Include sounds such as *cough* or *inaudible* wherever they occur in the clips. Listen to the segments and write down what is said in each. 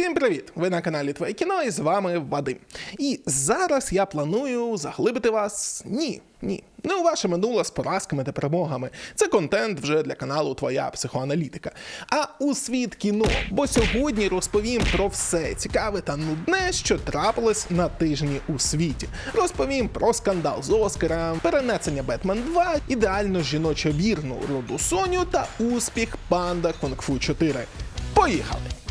Всім привіт! Ви на каналі Твоє кіно і з вами Вадим. І зараз я планую заглибити вас. Ні, ні. Не у ваше минуле з поразками та перемогами. Це контент вже для каналу Твоя психоаналітика. А у світ кіно. Бо сьогодні розповім про все цікаве та нудне, що трапилось на тижні у світі. Розповім про скандал з Оскаром, перенесення Бетмен 2, ідеально жіночо вірну роду Соню та успіх панда Кунг-Фу 4. Поїхали!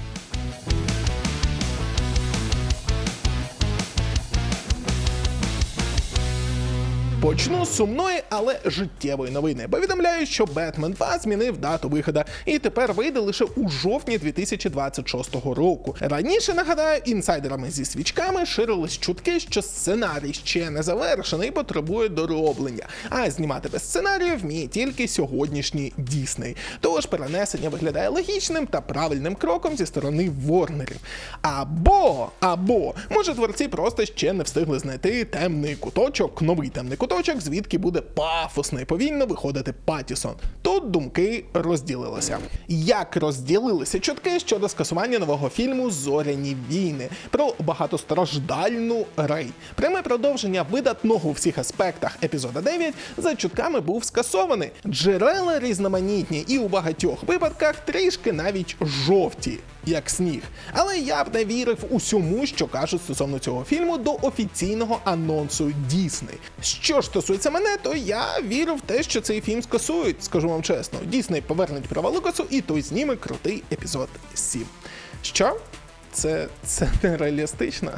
Почну з сумної, але життєвої новини. Повідомляю, що Бетмен 2 змінив дату виходу і тепер вийде лише у жовтні 2026 року. Раніше нагадаю, інсайдерами зі свічками ширились чутки, що сценарій ще не завершений і потребує дороблення. А знімати без сценарію вміє тільки сьогоднішній Дісней. Тож перенесення виглядає логічним та правильним кроком зі сторони Ворнерів. Або, або, може, творці просто ще не встигли знайти темний куточок, новий темний куточок куточок, звідки буде пафосно і повільно виходити Патісон. Тут думки розділилися. Як розділилися чутки щодо скасування нового фільму Зоряні війни про багатостраждальну Рей. Пряме продовження видатного у всіх аспектах епізода 9 за чутками був скасований. Джерела різноманітні і у багатьох випадках трішки навіть жовті як сніг. Але я б не вірив усьому, що кажуть стосовно цього фільму до офіційного анонсу Дісней. Що ж стосується мене, то я вірю в те, що цей фільм скасують, скажу вам чесно. Дісней повернуть права Лукасу і той зніме крутий епізод 7. Що? Це це не реалістично.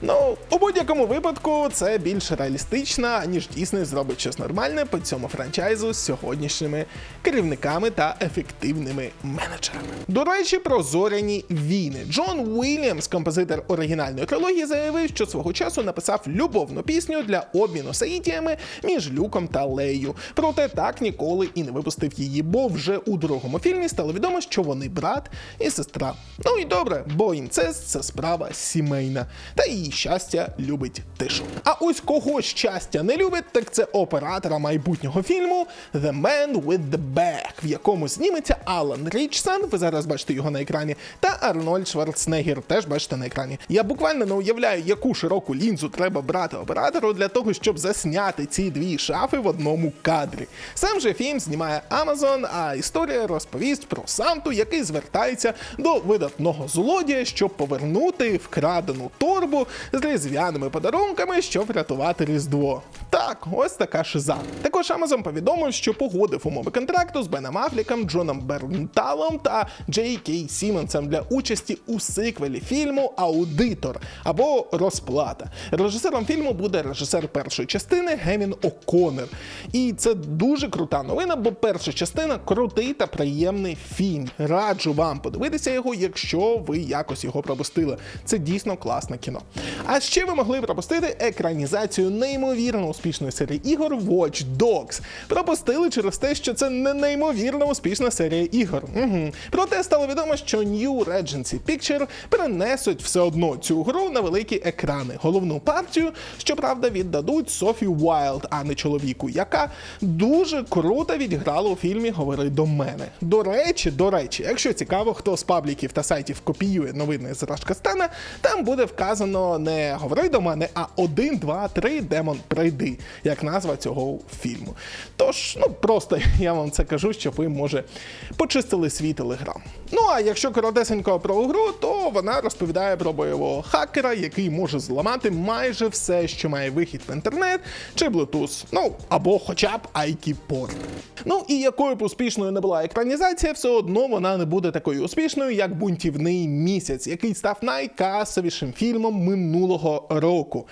Ну, у будь-якому випадку це більш реалістично, ніж Дісней зробить щось нормальне по цьому франчайзу з сьогоднішніми керівниками та ефективними менеджерами. До речі, про зоряні війни. Джон Уільямс, композитор оригінальної трилогії, заявив, що свого часу написав любовну пісню для обміну саїтіями між Люком та Лею. Проте так ніколи і не випустив її, бо вже у другому фільмі стало відомо, що вони брат і сестра. Ну і добре, бо інцест це справа сімейна. Та і і щастя любить тишу. А ось кого щастя не любить, так це оператора майбутнього фільму The Man with the Bag, в якому зніметься Алан Річсон, ви зараз бачите його на екрані, та Арнольд Шварценеггер теж бачите на екрані. Я буквально не уявляю, яку широку лінзу треба брати оператору для того, щоб засняти ці дві шафи в одному кадрі. Сам же фільм знімає Amazon, а історія розповість про Санту, який звертається до видатного злодія, щоб повернути вкрадену торбу з різдвяними подарунками, щоб врятувати Різдво. Так, ось така шиза. Також Amazon повідомив, що погодив умови контракту з Беном Афліком, Джоном Бернталом та Джей Кей Сімонсом для участі у сиквелі фільму Аудитор або Розплата. Режисером фільму буде режисер першої частини Гемін О'Коннер. І це дуже крута новина, бо перша частина крутий та приємний фільм. Раджу вам подивитися його, якщо ви якось його пропустили. Це дійсно класне кіно. А ще ви могли пропустити екранізацію неймовірно успішної серії ігор Watch Dogs. Пропустили через те, що це не неймовірно успішна серія ігор. Угу. Проте стало відомо, що New Regency Picture перенесуть все одно цю гру на великі екрани. Головну партію, щоправда, віддадуть Софі Уайлд, а не чоловіку, яка дуже круто відіграла у фільмі Говори до мене. До речі, до речі, якщо цікаво, хто з пабліків та сайтів копіює новини з Рашкастана, там буде вказано не говори до мене, а 1, 2, 3, демон прийди, як назва цього фільму. Тож, ну просто *laughs* я вам це кажу, щоб ви, може, почистили свій телеграм. Ну а якщо коротесенько про гру, то вона розповідає про бойового хакера, який може зламати майже все, що має вихід в інтернет чи Bluetooth, ну або хоча б IP-порт. Ну і якою б успішною не була екранізація, все одно вона не буде такою успішною, як бунтівний місяць, який став найкасовішим фільмом минулого року.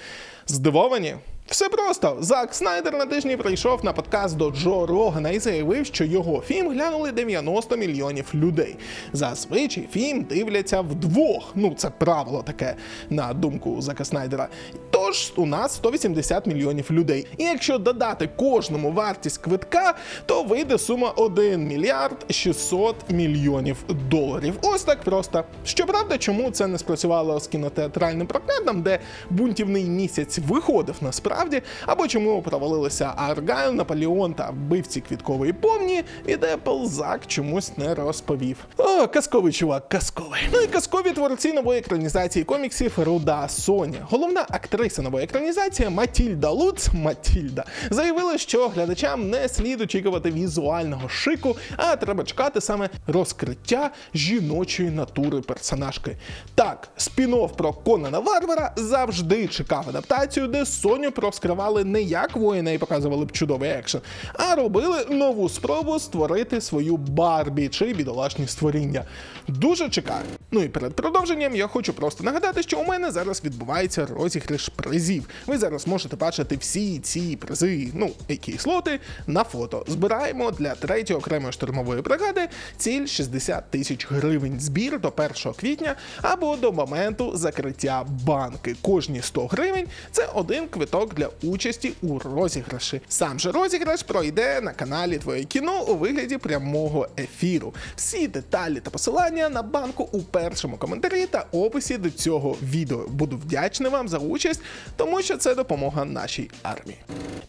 Здивовані? Все просто Зак Снайдер на тижні прийшов на подкаст до Джо Рогана і заявив, що його фільм глянули 90 мільйонів людей. Зазвичай фільм дивляться вдвох. Ну це правило таке на думку Зака Снайдера. Тож у нас 180 мільйонів людей. І якщо додати кожному вартість квитка, то вийде сума 1 мільярд 600 мільйонів доларів. Ось так просто. Щоправда, чому це не спрацювало з кінотеатральним прокатом, де бунтівний місяць виходив насправді насправді, або чому провалилися Аргайл, Наполеон та вбивці квіткової повні, від Apple Зак чомусь не розповів. О, казковий чувак, казковий. Ну і казкові творці нової екранізації коміксів Руда Соня. Головна актриса нової екранізації Матільда Луц Матільда заявила, що глядачам не слід очікувати візуального шику, а треба чекати саме розкриття жіночої натури персонажки. Так, спін-офф про Конана Варвара завжди чекав адаптацію, де Соню проскривали не як воїна і показували б чудовий екшен, а робили нову спробу створити свою Барбі чи бідолашні створіння. Дуже чекаю. Ну і перед продовженням я хочу просто нагадати, що у мене зараз відбувається розіграш призів. Ви зараз можете бачити всі ці призи, ну які слоти на фото. Збираємо для третьої окремої штурмової бригади ціль 60 тисяч гривень збір до 1 квітня або до моменту закриття банки. Кожні 100 гривень це один квиток для участі у розіграші. Сам же розіграш пройде на каналі Твоє кіно у вигляді прямого ефіру. Всі деталі та посилання на банку у першому коментарі та описі до цього відео. Буду вдячний вам за участь, тому що це допомога нашій армії.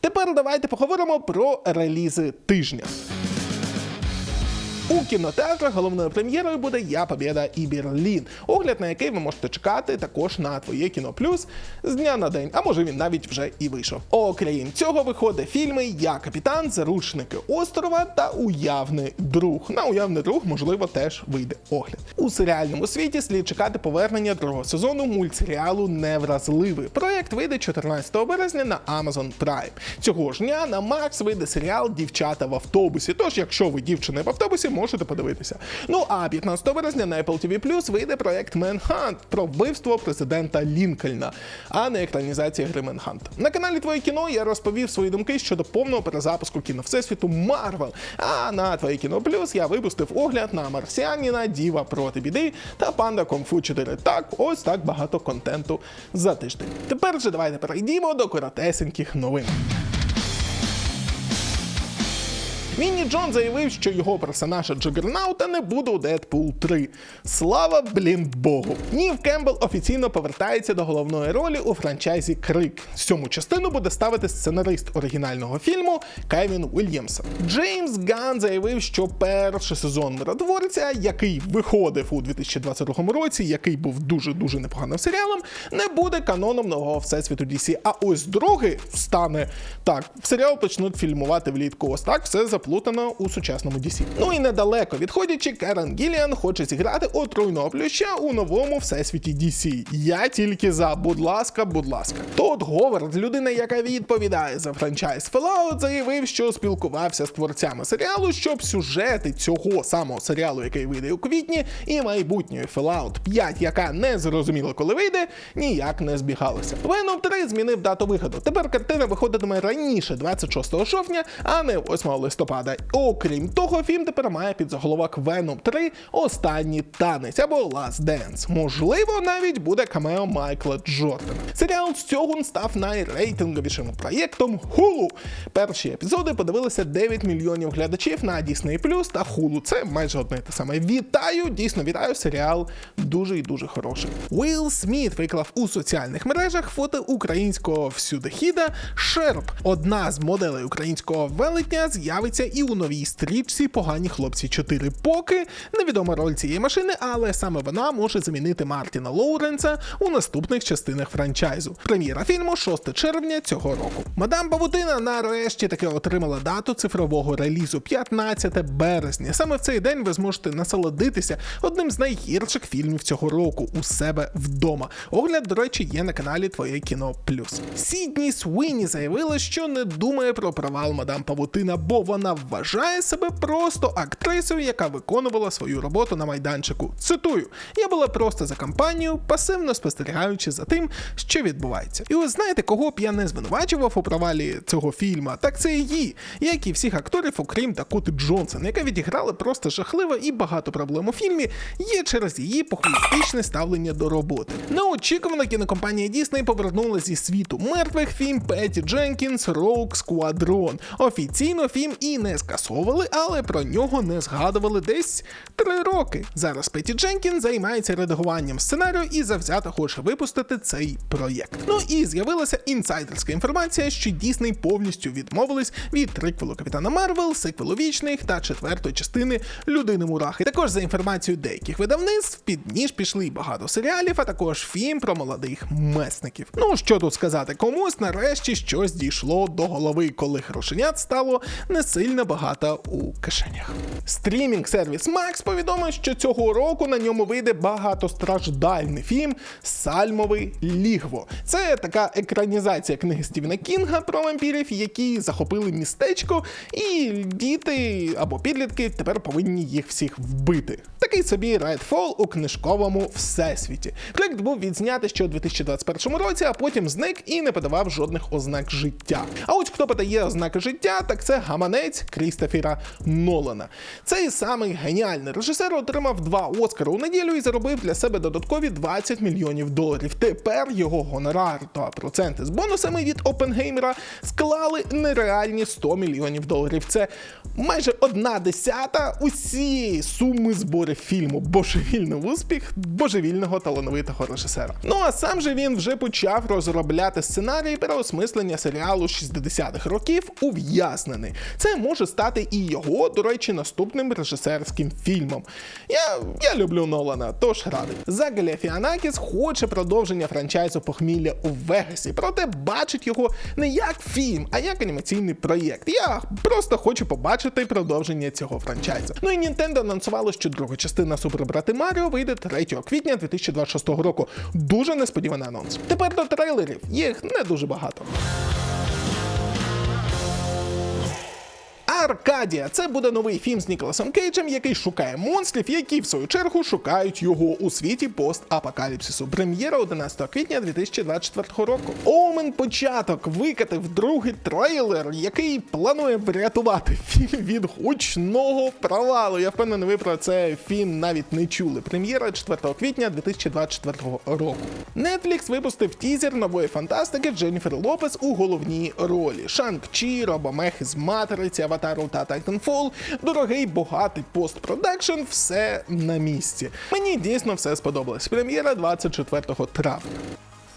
Тепер давайте поговоримо про релізи тижня. У кінотеатрах головною прем'єрою буде Я Побєда і Берлін, огляд на який ви можете чекати також на твоє кіно плюс з дня на день, а може він навіть вже і вийшов. Окрім цього, виходить фільми Я капітан, Заручники острова та Уявний друг. На уявний друг, можливо, теж вийде огляд. У серіальному світі слід чекати повернення другого сезону мультсеріалу Невразливий. Проект вийде 14 березня на Amazon Prime. Цього ж дня на Max вийде серіал Дівчата в автобусі. Тож, якщо ви дівчина в автобусі, можете подивитися. Ну а 15 березня на Apple TV Plus вийде проект Manhunt про вбивство президента Лінкольна, а не екранізація гри Manhunt. На каналі Твоє кіно я розповів свої думки щодо повного перезапуску кіно Всесвіту Марвел. А на Твоє кіно Плюс я випустив огляд на Марсіаніна, Діва проти біди та Панда Конфу 4. Так, ось так багато контенту за тиждень. Тепер же давайте перейдімо до коротесеньких новин. Мінні Джон заявив, що його персонажа Джагернаута не буде у Дедпул 3. Слава блін Богу. Нів Кембл офіційно повертається до головної ролі у франчайзі Крик. Сьому частину буде ставити сценарист оригінального фільму Кевін Уільямсон. Джеймс Ган заявив, що перший сезон миротворця, який виходив у 2022 році, який був дуже дуже непоганим серіалом, не буде каноном нового всесвіту DC. А ось другий стане так. Серіал почнуть фільмувати влітку. Ось так все заплутано у сучасному DC. Ну і недалеко відходячи, Керен Гіліан хоче зіграти отруйного плюща у новому всесвіті DC. Я тільки за, будь ласка, будь ласка. Тодд Говард, людина, яка відповідає за франчайз Fallout, заявив, що спілкувався з творцями серіалу, щоб сюжети цього самого серіалу, який вийде у квітні, і майбутньої Fallout 5, яка не зрозуміла, коли вийде, ніяк не збігалися. Venom 3 змінив дату виходу. Тепер картина виходитиме раніше, 26 жовтня, а не 8 листопада. Окрім того, фільм тепер має під заголовок Venom 3 Останній танець або Last Dance. Можливо, навіть буде камео Майкла Джордана. Серіал цього став найрейтинговішим проєктом Hulu. Перші епізоди подивилися 9 мільйонів глядачів на Disney Plus та Hulu. Це майже одне те саме. Вітаю, дійсно вітаю. Серіал дуже і дуже хороший. Уилл Сміт виклав у соціальних мережах фото українського всюдихіда Шерп. Одна з моделей українського велетня з'явиться і у новій стрічці Погані хлопці 4. Поки невідома роль цієї машини, але саме вона може замінити Мартіна Лоуренса у наступних частинах франчайзу. Прем'єра фільму 6 червня цього року. Мадам Павутина нарешті таки отримала дату цифрового релізу 15 березня. Саме в цей день ви зможете насолодитися одним з найгірших фільмів цього року у себе вдома. Огляд, до речі, є на каналі Твоє кіно Плюс. Сідні Свині заявила, що не думає про провал Мадам Павутина, бо вона вважає себе просто актрисою, яка виконувала свою роботу на майданчику. Цитую: я була просто за кампанію, пасивно спостерігаючи за тим, що відбувається. І ви знаєте, кого б я не звинувачував у провалі цього фільму, так це її, як і всіх акторів, окрім Дакоти Джонсон, яка відіграла просто жахливо і багато проблем у фільмі є через її похуїстичне ставлення до роботи. Неочікувано кінокомпанія Disney повернула зі світу мертвих фільм Петі Дженкінс Роук Сквадрон. Офіційно фільм і не скасовували, але про нього не згадували десь три роки. Зараз Петі Дженкін займається редагуванням сценарію і завзято хоче випустити цей проєкт. Ну і з'явилася інсайдерська інформація, що Дісней повністю відмовились від триквелу Капітана Марвел, сиквелу вічних та четвертої частини Людини Мурахи. Також за інформацією деяких видавництв під ніж пішли багато серіалів, а також фільм про молодих месників. Ну що тут сказати, комусь нарешті щось дійшло до голови, коли грошенят стало не сильно багато у кишенях. Стрімінг сервіс Max повідомив, що цього року на ньому вийде багатостраждальний фільм Сальмовий Лігво. Це така екранізація книги Стівена Кінга про вампірів, які захопили містечко, і діти або підлітки тепер повинні їх всіх вбити. Такий собі Redfall у книжковому всесвіті. Проект був відзнятий ще у 2021 році, а потім зник і не подавав жодних ознак життя. А ось хто подає ознаки життя, так це гаманець Крістофера Нолана. Цей самий геніальний режисер отримав два Оскари у неділю і заробив для себе додаткові 20 мільйонів доларів. Тепер його гонорар та проценти з бонусами від Опенгеймера склали нереальні 100 мільйонів доларів. Це майже одна десята усієї суми зборів фільму. Божевільний успіх божевільного талановитого режисера. Ну а сам же він вже почав розробляти сценарій переосмислення серіалу 60-х років ув'язнений. Це може стати і його, до речі, наступним режисерським фільмом. Я, я люблю Нолана, тож радий. Зага Галіфіанакіс хоче продовження франчайзу похмілля у Вегасі, проте бачить його не як фільм, а як анімаційний проєкт. Я просто хочу побачити продовження цього франчайзу. Ну і Nintendo анонсувало, що друга частина Супербрати Маріо вийде 3 квітня 2026 року. Дуже несподіваний анонс. Тепер до трейлерів. Їх не дуже багато. Аркадія це буде новий фільм з Ніколасом Кейджем, який шукає монстрів, які в свою чергу шукають його у світі постапокаліпсису. Прем'єра 11 квітня 2024 року. Омен початок викатив другий трейлер, який планує врятувати фільм від гучного провалу. Я впевнений, ви про це фільм навіть не чули. Прем'єра 4 квітня 2024 року. Netflix випустив тізер нової фантастики Дженніфер Лопес у головній ролі. Шанг Чі, Робомех із матриці, Аватару та Titanfall, дорогий, богатий постпродакшн, все на місці. Мені дійсно все сподобалось. Прем'єра 24 травня.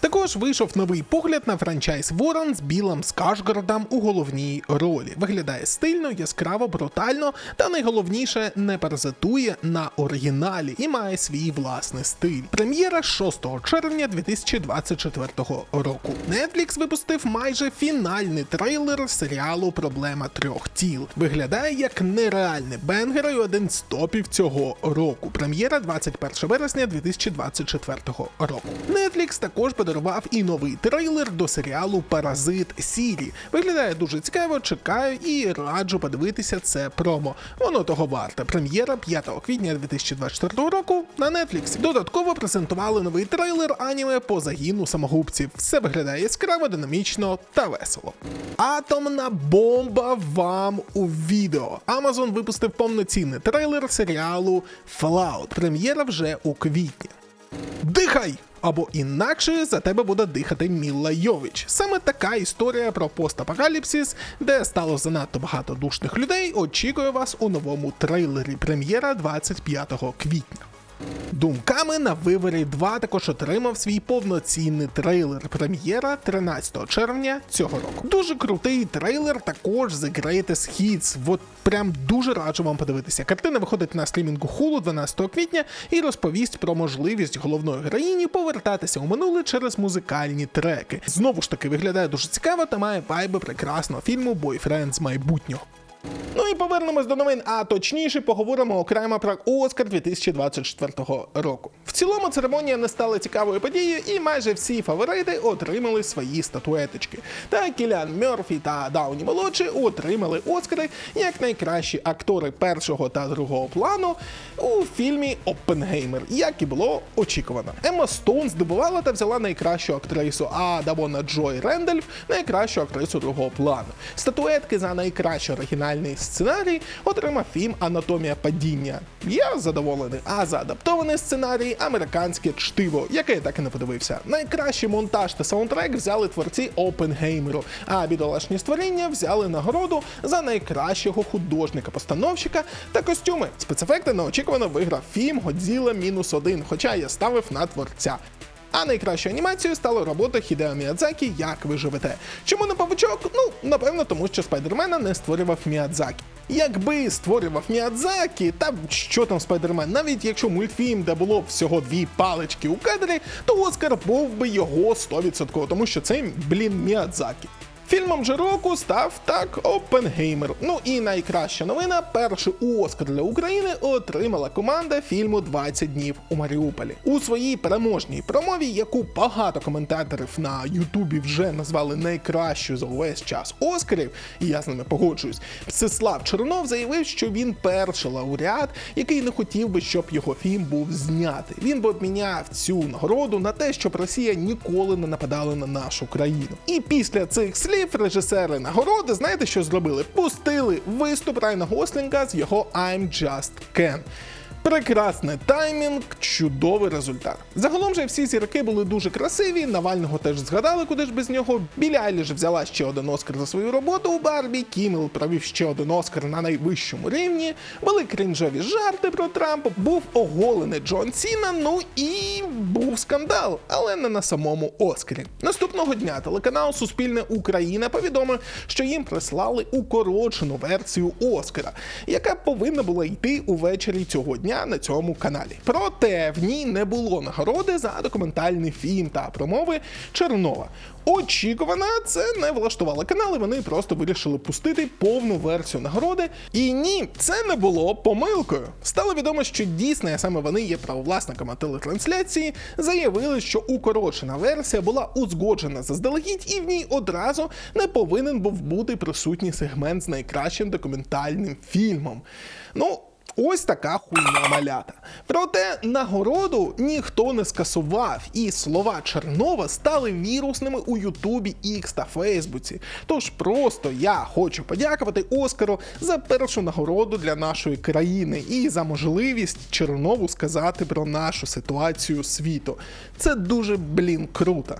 Також вийшов новий погляд на франчайз Ворон з Білом Скашгардом у головній ролі. Виглядає стильно, яскраво, брутально, та найголовніше не паразитує на оригіналі і має свій власний стиль. Прем'єра 6 червня 2024 року. Netflix випустив майже фінальний трейлер серіалу Проблема трьох тіл. Виглядає як нереальний бенгер і один з топів цього року. Прем'єра 21 вересня 2024 року. Netflix також подарував і новий трейлер до серіалу Паразит Сірі. Виглядає дуже цікаво, чекаю і раджу подивитися це промо. Воно того варте. Прем'єра 5 квітня 2024 року на Netflix. Додатково презентували новий трейлер аніме по загіну самогубців. Все виглядає яскраво, динамічно та весело. Атомна бомба вам у відео. Amazon випустив повноцінний трейлер серіалу Fallout. Прем'єра вже у квітні. Дихай! Або інакше за тебе буде дихати Мілла Йович. Саме така історія про постапокаліпсис, де стало занадто багато душних людей, очікує вас у новому трейлері. Прем'єра 25 квітня. Думками на виворі 2 також отримав свій повноцінний трейлер. Прем'єра 13 червня цього року. Дуже крутий трейлер також The Greatest Hits. От прям дуже раджу вам подивитися. Картина виходить на стрімінгу Hulu 12 квітня і розповість про можливість головної героїні повертатися у минуле через музикальні треки. Знову ж таки виглядає дуже цікаво та має вайби прекрасного фільму Бойфренд з майбутнього. Ну і повернемось до новин, а точніше поговоримо окремо про Оскар 2024 року. В цілому церемонія не стала цікавою подією, і майже всі фаворити отримали свої статуеточки. Та Кілян Мерфі та Дауні молодші отримали Оскари як найкращі актори першого та другого плану у фільмі Оппенгеймер, як і було очікувано. Емма Стоун здобувала та взяла найкращу актрису, а Давона Джой Рендельф найкращу актрису другого плану. Статуетки за найкращу оригінальну оригінальний сценарій отримав фільм Анатомія падіння. Я задоволений. А за адаптований сценарій американське чтиво, яке я так і не подивився. Найкращий монтаж та саундтрек взяли творці Опенгеймеру, а бідолашні створіння взяли нагороду за найкращого художника-постановщика та костюми. Спецефекти неочікувано виграв фільм Годзіла мінус один, хоча я ставив на творця. А найкращою анімацією стала робота Хідео Міядзакі Як ви живете. Чому не павучок? Ну, напевно, тому що Спайдермена не створював Міядзакі. Якби створював Міадзакі, та що там Спайдермен, навіть якщо мультфільм, де було всього дві палички у кадрі, то Оскар був би його 100%, тому що це, блін, Міядзакі. Фільмом же року став так Опенгеймер. Ну і найкраща новина: перший Оскар для України отримала команда фільму «20 днів у Маріуполі. У своїй переможній промові, яку багато коментаторів на Ютубі вже назвали найкращою за увесь час Оскарів, і я з ними погоджуюсь. Всеслав Чернов заявив, що він перший лауреат, який не хотів би, щоб його фільм був знятий. Він би обміняв цю нагороду на те, щоб Росія ніколи не нападала на нашу країну. І після цих слів режисери нагороди, знаєте, що зробили? Пустили виступ Райна Гослінга з його I'm Just Ken. Прекрасний таймінг, чудовий результат. Загалом же всі зірки були дуже красиві. Навального теж згадали, куди ж без нього. Білі Айліш взяла ще один Оскар за свою роботу у Барбі. Кіммел провів ще один Оскар на найвищому рівні. Були крінжові жарти про Трампа. Був оголений Джон Сіна. Ну і був скандал, але не на самому Оскарі. Наступного дня телеканал Суспільне Україна повідомив, що їм прислали укорочену версію Оскара, яка повинна була йти увечері цього дня на цьому каналі. Проте в ній не було нагороди за документальний фільм та промови Чернова. Очікувано, це не влаштувало канал, і вони просто вирішили пустити повну версію нагороди. І ні, це не було помилкою. Стало відомо, що дійсно, саме вони є правовласниками телетрансляції, заявили, що укорочена версія була узгоджена заздалегідь, і в ній одразу не повинен був бути присутній сегмент з найкращим документальним фільмом. Ну. Ось така хуйня малята. Проте нагороду ніхто не скасував, і слова Чернова стали вірусними у Ютубі, X та Фейсбуці. Тож просто я хочу подякувати Оскару за першу нагороду для нашої країни і за можливість Чернову сказати про нашу ситуацію світу. Це дуже блін круто.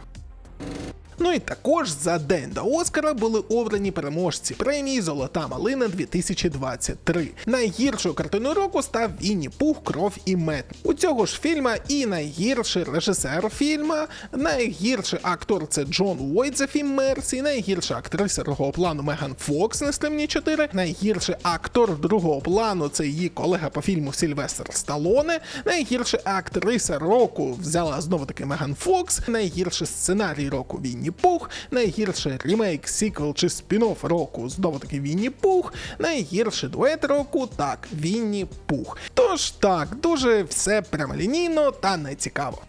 Ну і також за день до Оскара були обрані переможці премії Золота малина 2023. Найгіршою картиною року став Вінні Пух, кров і мед. У цього ж фільма і найгірший режисер фільма, найгірший актор це Джон Уойт за фільм Мерсі, найгірша актриса другого плану Меган Фокс на стремні 4, найгірший актор другого плану це її колега по фільму Сільвестр Сталоне, найгірша актриса року взяла знову таки Меган Фокс, найгірший сценарій року Вінні Пух, найгірший ремейк, сіквел чи спін-офф року знову таки Вінні Пух, найгірший дует року так, Вінні Пух. Тож так, дуже все прямолінійно та нецікаво.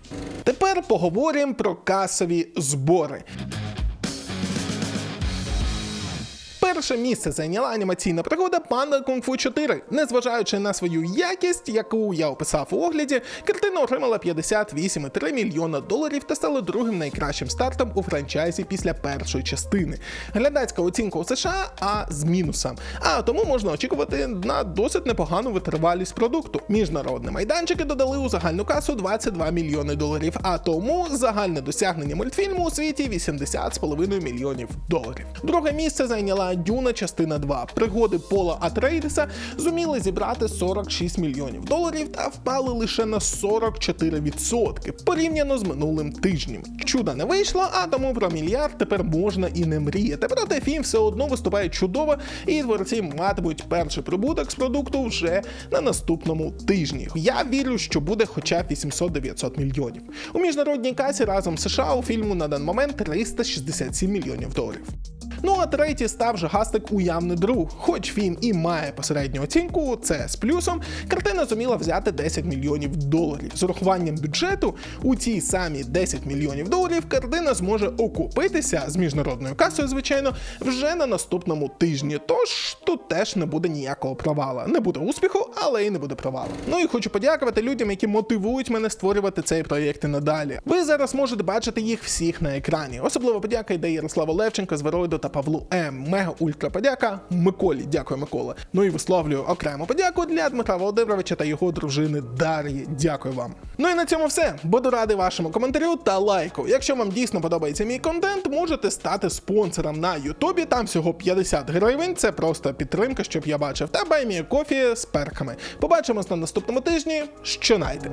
Тепер поговоримо про касові збори. Перше місце зайняла анімаційна пригода Панда Кунг Фу 4. Незважаючи на свою якість, яку я описав у огляді, картина отримала 58,3 мільйона доларів та стала другим найкращим стартом у франчайзі після першої частини. Глядацька оцінка у США, а з мінусом. А тому можна очікувати на досить непогану витривалість продукту. Міжнародні майданчики додали у загальну касу 22 мільйони доларів, а тому загальне досягнення мультфільму у світі 80,5 мільйонів доларів. Друге місце зайняла Дюна частина 2. Пригоди Пола Атрейдеса зуміли зібрати 46 мільйонів доларів та впали лише на 44% порівняно з минулим тижнем. Чуда не вийшло, а тому про мільярд тепер можна і не мріяти. Проте фільм все одно виступає чудово, і творці матимуть перший прибуток з продукту вже на наступному тижні. Я вірю, що буде хоча б 800-900 мільйонів. У міжнародній касі разом з США у фільму на даний момент 367 мільйонів доларів. Ну а третій став же гастик уявний друг. Хоч фільм і має посередню оцінку, це з плюсом, картина зуміла взяти 10 мільйонів доларів. З урахуванням бюджету у цій самі 10 мільйонів доларів картина зможе окупитися з міжнародною касою, звичайно, вже на наступному тижні. Тож тут теж не буде ніякого провала. Не буде успіху, але й не буде провалу. Ну і хочу подякувати людям, які мотивують мене створювати цей проєкт і надалі. Ви зараз можете бачити їх всіх на екрані. Особливо подяка йде Ярославу Левченко з Веройду та Павлу М. Мега ультра подяка Миколі. Дякую, Микола. Ну і висловлюю окрему подяку для Дмитра Володимировича та його дружини Дар'ї. Дякую вам. Ну і на цьому все. Буду радий вашому коментарю та лайку. Якщо вам дійсно подобається мій контент, можете стати спонсором на Ютубі. Там всього 50 гривень. Це просто підтримка, щоб я бачив. Та баймі кофі з перками. Побачимось на наступному тижні. Щонайте.